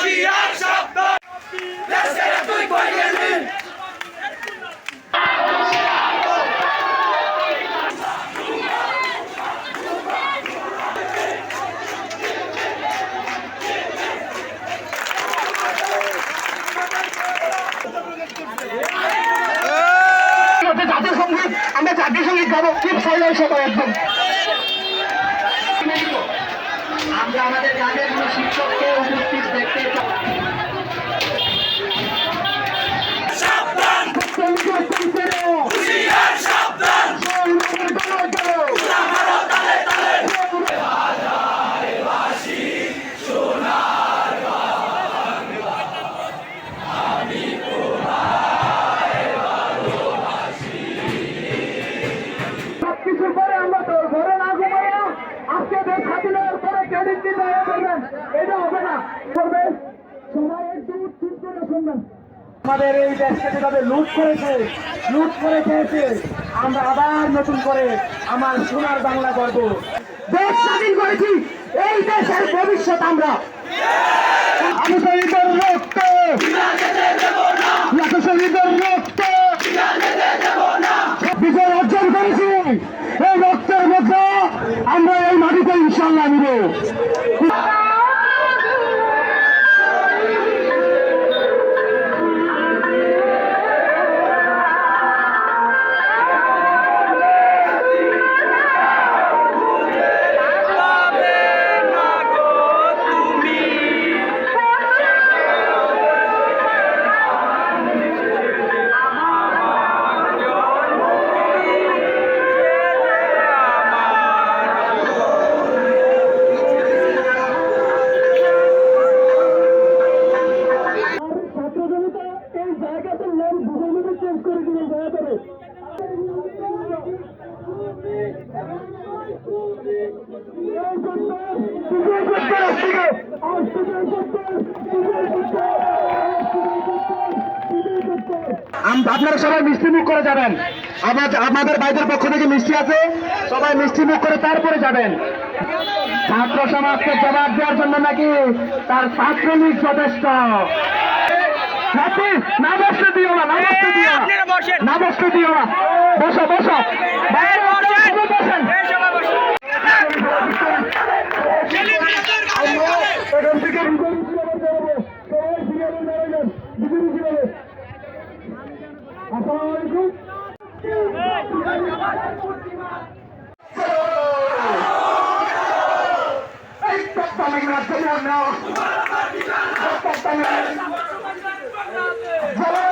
হুঁশিয়ার সাবধান। আমরা জাতীয় সংগীত গাবো খুব সহজ সবাই আমাদের গানের কোনো শিক্ষককে করবে সবাই একটু ঠিক করে শুনবেন। আমাদের এই দেশকে যেভাবে লুট করেছে লুট করে খেয়েছে আমরা আবার নতুন করে আমার সোনার বাংলা গর্ব। দেশ স্বাধীন করেছি এই দেশের ভবিষ্যৎ আমরা। আমি শহীদের রক্ত। লাখো শহীদের রক্ত। বিজয় অর্জন করেছি। এই রক্তের মধ্যে আমরা এই মাটিতে ইনশাল্লাহ নিব। এই জায়গাটার নাম চেঞ্জ করে দিবেন দয়া করে। আপনারা সবাই মিষ্টি মুখ করে যাবেন। আমাদের বাইদের পক্ষ থেকে মিষ্টি আছে, সবাই মিষ্টি মুখ করে তারপরে যাবেন। ছাত্র সমাজকে জবাব দেওয়ার জন্য নাকি তার ছাত্রলীগ যথেষ্ট ছাত্রী, না বসতে দিও না না বসতে দিও না। না বসতে দিও না। বসো বসো। এখান থেকে দাঁড়াবেন। যারা